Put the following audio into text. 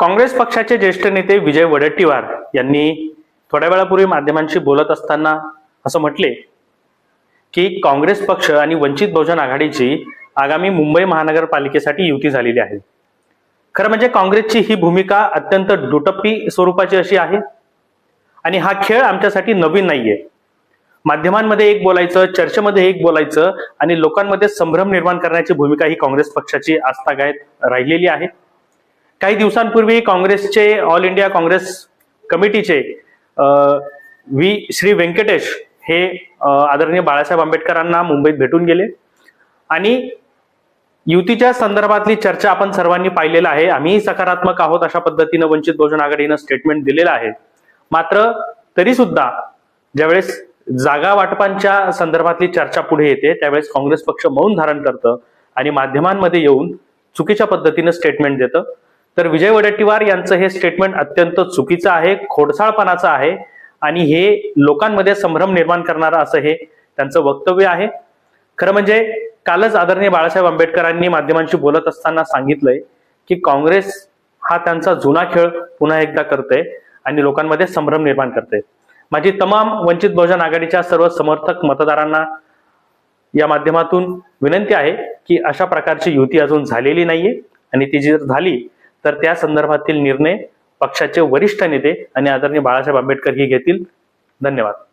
काँग्रेस पक्षाचे ज्येष्ठ नेते विजय वडेट्टीवार यांनी थोड्या वेळापूर्वी माध्यमांशी बोलत असताना असं म्हटले की काँग्रेस पक्ष आणि वंचित बहुजन आघाडीची आगामी मुंबई महानगरपालिकेसाठी युती झालेली आहे. खरं म्हणजे काँग्रेसची ही भूमिका अत्यंत दुटप्पी स्वरूपाची अशी आहे आणि हा खेळ आमच्यासाठी नवीन नाहीये. माध्यमांमध्ये एक बोलायचं चर्चेमध्ये एक बोलायचं आणि लोकांमध्ये संभ्रम निर्माण करण्याची भूमिका ही काँग्रेस पक्षाची आस्थागायत राहिलेली आहे. काही दिवसांपूर्वी काँग्रेसचे ऑल इंडिया काँग्रेस कमिटीचे व्ही श्री व्यंकटेश हे आदरणीय बाळासाहेब आंबेडकरांना मुंबईत भेटून गेले. आणि युतीच्या संदर्भातली चर्चा आपण सर्वांनी पाहिलेलं आहे. आम्ही सकारात्मक आहोत अशा पद्धतीनं वंचित बहुजन आघाडीनं स्टेटमेंट दिलेलं आहे. मात्र तरी सुद्धा ज्यावेळेस जागा वाटपांच्या संदर्भातली चर्चा पुढे येते त्यावेळेस काँग्रेस पक्ष मौन धारण करतं आणि माध्यमांमध्ये येऊन चुकीच्या पद्धतीनं स्टेटमेंट देतं. तर विजय वडेट्टीवार यांचं हे स्टेटमेंट अत्यंत चुकीचं आहे खोडसाळपणाचं आहे आणि हे लोकांमध्ये संभ्रम निर्माण करणारं असं हे त्यांचं वक्तव्य आहे. खरं म्हणजे कालच आदरणीय बाळासाहेब आंबेडकरांनी माध्यमांशी बोलत असताना सांगितलंय की काँग्रेस हा त्यांचा जुना खेळ पुन्हा एकदा करतोय आणि लोकांमध्ये संभ्रम निर्माण करते माझी तमाम वंचित बहुजन आघाडीच्या सर्व समर्थक मतदारांना या माध्यमातून विनंती आहे की अशा प्रकारची युती अजून झालेली नाहीये आणि ती जर झाली तर त्या संदर्भातील निर्णय पक्षाचे वरिष्ठ नेते आणि आदरणीय बाळासाहेब आंबेडकर ही घेतील. धन्यवाद.